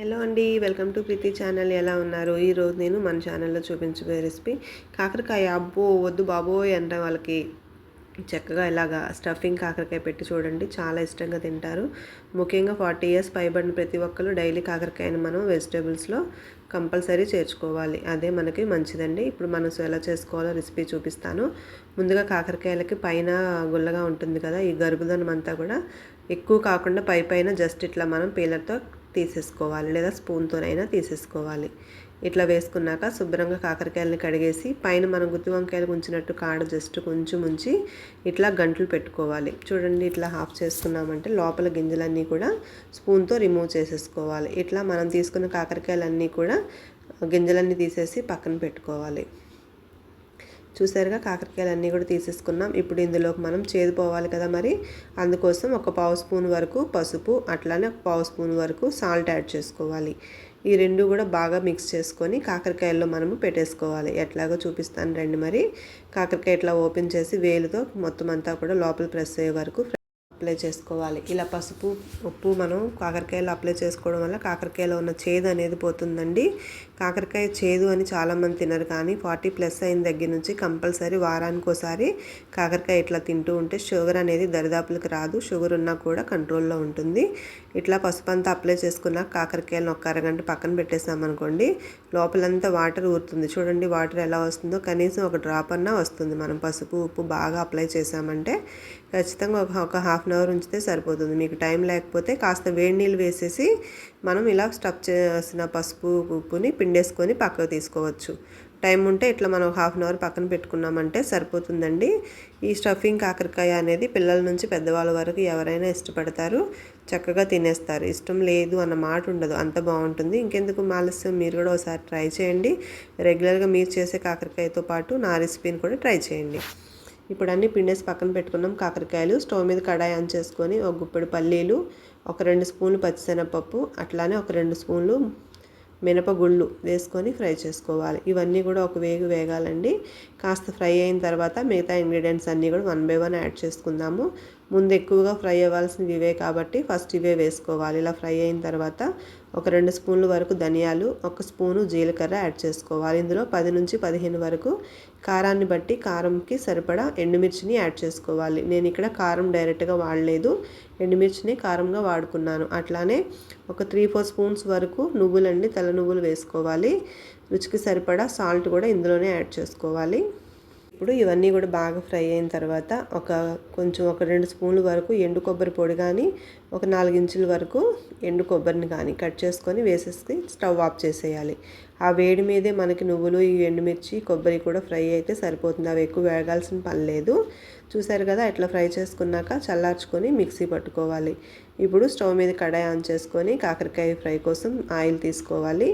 Hello అండి welcome to Preethi channel. ఎలా ఉన్నారు? ఈరోజు నేను మన ఛానల్లో చూపించబోయే రెసిపీ కాకరకాయ. అబ్బో వద్దు బాబోయ్ అంటే వాళ్ళకి. చక్కగా ఇలాగా స్టఫింగ్ కాకరకాయ పెట్టి చూడండి. చాలా ఇష్టంగా తింటారు. ముఖ్యంగా ఫార్టీ ఇయర్స్ పైబడిన ప్రతి ఒక్కరు డైలీ కాకరకాయని మనం వెజిటేబుల్స్లో కంపల్సరీ చేర్చుకోవాలి. అదే మనకి మంచిదండి. ఇప్పుడు మనం ఎలా చేసుకోవాలో రెసిపీ చూపిస్తాను. ముందుగా కాకరకాయలకి పైన గుల్లగా ఉంటుంది కదా ఈ గరుబుదనం అంతా కూడా. ఎక్కువ కాకుండా పై పైన జస్ట్ ఇట్లా మనం పీలర్తో తీసేసుకోవాలి లేదా స్పూన్తోనైనా తీసేసుకోవాలి. ఇట్లా వేసుకున్నాక శుభ్రంగా కాకరకాయలని కడిగేసి పైన మనం గుత్తి వంకాయలు ఉంచినట్టు కాడ జస్ట్ కొంచెం ఉంచి ఇట్లా గంటలు పెట్టుకోవాలి. చూడండి ఇట్లా హాఫ్ చేసుకున్నామంటే లోపల గింజలన్నీ కూడా స్పూన్తో రిమూవ్ చేసేసుకోవాలి. ఇట్లా మనం తీసుకున్న కాకరకాయలన్నీ కూడా గింజలన్నీ తీసేసి పక్కన పెట్టుకోవాలి. చూసారుగా కాకరకాయలు అన్నీ కూడా తీసేసుకున్నాం. ఇప్పుడు ఇందులోకి మనం చేదు పోవాలి కదా మరి. అందుకోసం ఒక పావు స్పూన్ వరకు పసుపు అట్లానే ఒక పావు స్పూన్ వరకు సాల్ట్ యాడ్ చేసుకోవాలి. ఈ రెండు కూడా బాగా మిక్స్ చేసుకొని కాకరకాయల్లో మనము పెట్టేసుకోవాలి. ఎట్లాగో చూపిస్తాను రండి మరి. కాకరకాయ ఇట్లా ఓపెన్ చేసి వేలుతో మొత్తం అంతా కూడా లోపల ప్రెస్ అయ్యే వరకు అప్లై చేసుకోవాలి. ఇలా పసుపు ఉప్పు మనం కాకరకాయలు అప్లై చేసుకోవడం వల్ల కాకరకాయలో ఉన్న చేదు అనేది పోతుందండి. కాకరకాయ చేదు అని చాలామంది తినరు కానీ ఫార్టీ ప్లస్ అయిన దగ్గర నుంచి కంపల్సరీ వారానికి ఒకసారి కాకరకాయ ఇట్లా తింటూ ఉంటే షుగర్ అనేది దరిదాపులకు రాదు. షుగర్ ఉన్నా కూడా కంట్రోల్లో ఉంటుంది. ఇట్లా పసుపు అంతా అప్లై చేసుకున్న కాకరకాయలను ఒక అరగంట పక్కన పెట్టేసామనుకోండి లోపలంతా వాటర్ ఊరుతుంది. చూడండి వాటర్ ఎలా వస్తుందో కనీసం ఒక డ్రాప్ అన్నా వస్తుంది. మనం పసుపు ఉప్పు బాగా అప్లై చేసామంటే ఖచ్చితంగా ఒక ఒక హాఫ్ అన్ అవర్ ఉంచితే సరిపోతుంది. మీకు టైం లేకపోతే కాస్త వేడి నీళ్ళు వేసేసి మనం ఇలా స్టఫ్ చేసిన పసుపు ఉప్పుని పిండేసుకొని పక్కకు తీసుకోవచ్చు. టైం ఉంటే ఇట్లా మనం హాఫ్ అన్ అవర్ పక్కన పెట్టుకున్నామంటే సరిపోతుందండి. ఈ స్టఫింగ్ కాకరకాయ అనేది పిల్లల నుంచి పెద్దవాళ్ళ వరకు ఎవరైనా ఇష్టపడతారు చక్కగా తినేస్తారు. ఇష్టం లేదు అన్న మాట ఉండదు. అంత బాగుంటుంది. ఇంకెందుకు ఆలస్యం? మీరు కూడా ఒకసారి ట్రై చేయండి. రెగ్యులర్గా మీరు చేసే కాకరకాయతో పాటు నా రెసిపీని కూడా ట్రై చేయండి. ఇప్పుడు అన్ని పిండేసి పక్కన పెట్టుకున్నాం కాకరకాయలు. స్టవ్ మీద కడాయి ఆన్ చేసుకొని ఒక గుప్పెడు పల్లీలు ఒక రెండు స్పూన్లు పచ్చిశనగపప్పు అట్లానే ఒక రెండు స్పూన్లు మినపగుళ్ళు వేసుకొని ఫ్రై చేసుకోవాలి. ఇవన్నీ కూడా ఒక వేగు వేగాలండి. కాస్త ఫ్రై అయిన తర్వాత మిగతా ఇంగ్రీడియంట్స్ అన్నీ కూడా వన్ బై వన్ యాడ్ చేసుకుందాము. ముందు ఎక్కువగా ఫ్రై అవ్వాల్సినవి ఇవే కాబట్టి ఫస్ట్ ఇవే వేసుకోవాలి. ఇలా ఫ్రై అయిన తర్వాత ఒక రెండు స్పూన్ల వరకు ధనియాలు ఒక స్పూను జీలకర్ర యాడ్ చేసుకోవాలి. ఇందులో పది నుంచి పదిహేను వరకు కారాన్ని బట్టి కారంకి సరిపడా ఎండుమిర్చిని యాడ్ చేసుకోవాలి. నేను ఇక్కడ కారం డైరెక్ట్గా వాడలేదు. ఎండుమిర్చిని కారంగా వాడుకున్నాను. అట్లానే ఒక త్రీ ఫోర్ స్పూన్స్ వరకు నువ్వులండి తెల్ల నువ్వులు వేసుకోవాలి. రుచికి సరిపడా సాల్ట్ కూడా ఇందులోనే యాడ్ చేసుకోవాలి. ఇప్పుడు ఇవన్నీ కూడా బాగా ఫ్రై అయిన తర్వాత ఒక కొంచెం ఒక రెండు స్పూన్ల వరకు ఎండు కొబ్బరి పొడి కానీ ఒక నాలుగించుల వరకు ఎండు కొబ్బరిని కానీ కట్ చేసుకొని వేసేసి స్టవ్ ఆఫ్ చేసేయాలి. ఆ వేడి మీదే మనకి నువ్వులు ఈ ఎండుమిర్చి కొబ్బరి కూడా ఫ్రై అయితే సరిపోతుంది. అవి ఎక్కువ వేగాల్సిన పని లేదు. చూసారు కదా ఇట్లా ఫ్రై చేసుకున్నాక చల్లార్చుకొని మిక్సీ పట్టుకోవాలి. ఇప్పుడు స్టవ్ మీద కడాయి ఆన్ చేసుకొని కాకరకాయ ఫ్రై కోసం ఆయిల్ తీసుకోవాలి.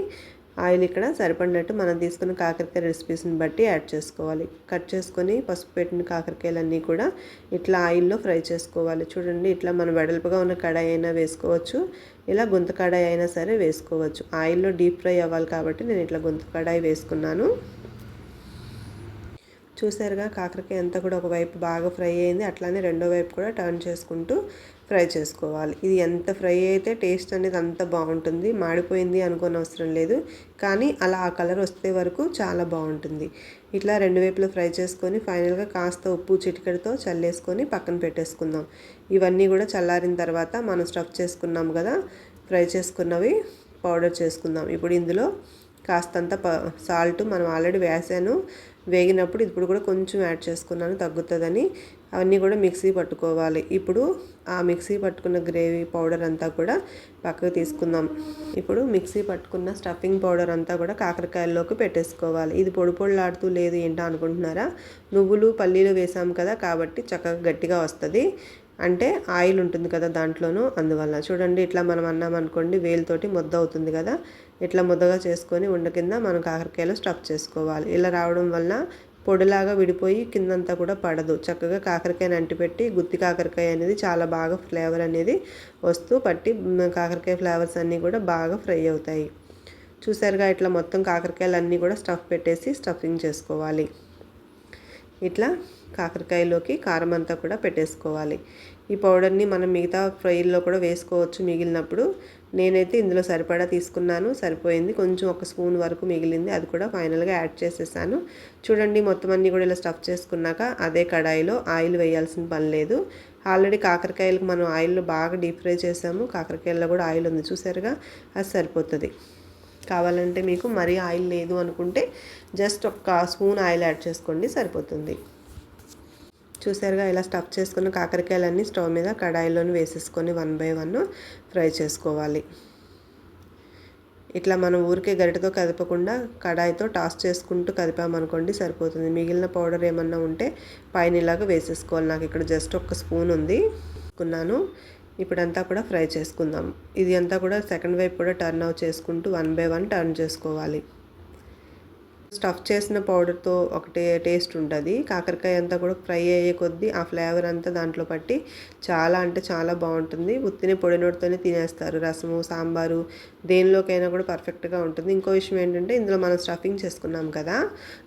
ఆయిల్ ఇక్కడ సరిపడినట్టు మనం తీసుకున్న కాకరకాయ రెసిపీస్ని బట్టి యాడ్ చేసుకోవాలి. కట్ చేసుకొని పసుపు పెట్టిన కాకరకాయలన్నీ కూడా ఇట్లా ఆయిల్లో ఫ్రై చేసుకోవాలి. చూడండి ఇట్లా మనం వెడల్పుగా ఉన్న కడాయి అయినా వేసుకోవచ్చు. ఇలా గుంత కడాయి అయినా సరే వేసుకోవచ్చు. ఆయిల్లో డీప్ ఫ్రై అవ్వాలి కాబట్టి నేను ఇట్లా గుంత కడాయి వేసుకున్నాను. చూసారుగా కాకరకాయ అంతా కూడా ఒకవైపు బాగా ఫ్రై అయింది. అట్లానే రెండో వైపు కూడా టర్న్ చేసుకుంటూ ఫ్రై చేసుకోవాలి. ఇది ఎంత ఫ్రై అయితే టేస్ట్ అనేది అంత బాగుంటుంది. మాడిపోయింది అనుకోని అవసరం లేదు. కానీ అలా ఆ కలర్ వస్తే వరకు చాలా బాగుంటుంది. ఇట్లా రెండు వైపులు ఫ్రై చేసుకొని ఫైనల్గా కాస్త ఉప్పు చిటికెడతో చల్లేసుకొని పక్కన పెట్టేసుకుందాం. ఇవన్నీ కూడా చల్లారిన తర్వాత మనం స్టఫ్ చేసుకున్నాం కదా ఫ్రై చేసుకున్నవి పౌడర్ చేసుకుందాం. ఇప్పుడు ఇందులో కాస్తంత ప సాల్ట్ మనం ఆల్రెడీ వేసాను. వేగినప్పుడు ఇప్పుడు కూడా కొంచెం యాడ్ చేసుకున్నాను తగ్గుతుందని. అవన్నీ కూడా మిక్సీ పట్టుకోవాలి. ఇప్పుడు ఆ మిక్సీ పట్టుకున్న గ్రేవీ పౌడర్ అంతా కూడా పక్కకు తీసుకుందాం. ఇప్పుడు మిక్సీ పట్టుకున్న స్టఫింగ్ పౌడర్ అంతా కూడా కాకరకాయల్లోకి పెట్టేసుకోవాలి. ఇది పొడి పొడిలాడుతూ లేదు ఏంటో అనుకుంటున్నారా? నువ్వులు పల్లీలు వేసాం కదా కాబట్టి చక్కగా గట్టిగా వస్తుంది. అంటే ఆయిల్ ఉంటుంది కదా దాంట్లోనూ. అందువల్ల చూడండి ఇట్లా మనం అన్నాం అనుకోండి వేలుతోటి ముద్ద అవుతుంది కదా. ఇట్లా ముద్దగా చేసుకొని ఉండ కింద మనం కాకరకాయలో స్టఫ్ చేసుకోవాలి. ఇలా రావడం వల్ల పొడిలాగా విడిపోయి కిందంతా కూడా పడదు. చక్కగా కాకరకాయని అంటిపెట్టి గుత్తి కాకరకాయ అనేది చాలా బాగా ఫ్లేవర్ అనేది వస్తూ పట్టి కాకరకాయ ఫ్లేవర్స్ అన్నీ కూడా బాగా ఫ్రై అవుతాయి. చూసారుగా ఇట్లా మొత్తం కాకరకాయలు అన్నీ కూడా స్టఫ్ పెట్టేసి స్టఫింగ్ చేసుకోవాలి. ఇట్లా కాకరకాయలోకి కారం అంతా కూడా పెట్టేసుకోవాలి. ఈ పౌడర్ని మనం మిగతా ఫ్రైల్లో కూడా వేసుకోవచ్చు మిగిలినప్పుడు. నేనైతే ఇందులో సరిపడా తీసుకున్నాను. సరిపోయింది. కొంచెం ఒక స్పూన్ వరకు మిగిలింది. అది కూడా ఫైనల్గా యాడ్ చేసేసాను. చూడండి మొత్తం అన్నీ కూడా ఇలా స్టఫ్ చేసుకున్నాక అదే కడాయిలో ఆయిల్ వేయాల్సిన పని లేదు. ఆల్రెడీ కాకరకాయలకు మనం ఆయిల్లో బాగా డీప్ ఫ్రై చేసాము. కాకరకాయల్లో కూడా ఆయిల్ ఉంది చూసారుగా? అది సరిపోతుంది. కావాలంటే మీకు మరీ ఆయిల్ లేదు అనుకుంటే జస్ట్ ఒక స్పూన్ ఆయిల్ యాడ్ చేసుకోండి సరిపోతుంది. చూసారుగా ఇలా స్టఫ్ చేసుకున్న కాకరకాయలన్నీ స్టవ్ మీద కడాయిలోని వేసేసుకొని వన్ బై వన్ ఫ్రై చేసుకోవాలి. ఇట్లా మనం ఊరికే గరిటతో కదపకుండా కడాయితో టాస్ చేసుకుంటూ కదిపామనుకోండి సరిపోతుంది. మిగిలిన పౌడర్ ఏమన్నా ఉంటే పైన ఇలాగ వేసేసుకోవాలి. నాకు ఇక్కడ జస్ట్ ఒక స్పూన్ ఉంది. కున్నాను. ఇప్పుడంతా కూడా ఫ్రై చేసుకుందాం. ఇది అంతా కూడా సెకండ్ వైపు కూడా టర్న్ అవుట్ చేసుకుంటూ వన్ బై వన్ టర్న్ చేసుకోవాలి. స్టఫ్ చేసిన పౌడర్తో ఒకటే టేస్ట్ ఉంటుంది. కాకరకాయ అంతా కూడా ఫ్రై అయ్యే కొద్దీ ఆ ఫ్లేవర్ అంతా దాంట్లో పట్టి చాలా అంటే చాలా బాగుంటుంది. ఉత్తిని పొడి నోటితోనే తినేస్తారు. రసము సాంబారు దేనిలోకైనా కూడా పర్ఫెక్ట్గా ఉంటుంది. ఇంకో విషయం ఏంటంటే ఇందులో మనం స్టఫింగ్ చేసుకున్నాం కదా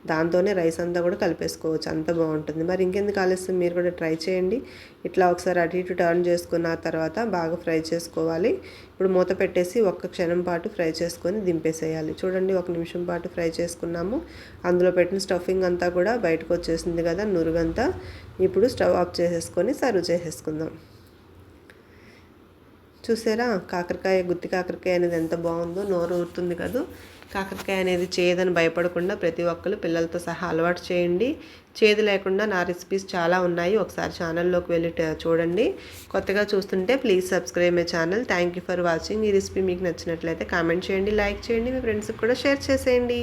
దాంతోనే రైస్ అంతా కూడా కలిపేసుకోవచ్చు. అంత బాగుంటుంది. మరి ఇంకెందుకు ఆలస్యం? మీరు కూడా ట్రై చేయండి. ఇట్లా ఒకసారి అటు ఇటు టర్న్ చేసుకున్న తర్వాత బాగా ఫ్రై చేసుకోవాలి. ఇప్పుడు మూత పెట్టేసి ఒక్క క్షణం పాటు ఫ్రై చేసుకొని దింపేసేయాలి. చూడండి ఒక నిమిషం పాటు ఫ్రై చేసుకున్నాము? అందులో పెట్టిన స్టఫింగ్ అంతా కూడా బయటకు వచ్చేసింది కదా నురుగంతా. ఇప్పుడు స్టవ్ ఆఫ్ చేసేసుకొని సర్వ్ చేసేసుకుందాం. చూసారా? కాకరకాయ గుత్తి కాకరకాయ అనేది ఎంత బాగుందో నోరు ఊరుతుంది కదా. కాకరకాయ అనేది చేయదని భయపడకుండా ప్రతి ఒక్కరు పిల్లలతో సహా అలవాటు చేయండి. చేదు లేకుండా నా రెసిపీస్ చాలా ఉన్నాయి. ఒకసారి ఛానల్లోకి వెళ్ళి చూడండి. కొత్తగా చూస్తుంటే please subscribe my channel thank you for watching ఈ రెసిపీ మీకు నచ్చినట్లయితే కామెంట్ చేయండి లైక్ చేయండి. మీ ఫ్రెండ్స్కి కూడా షేర్ చేసేయండి.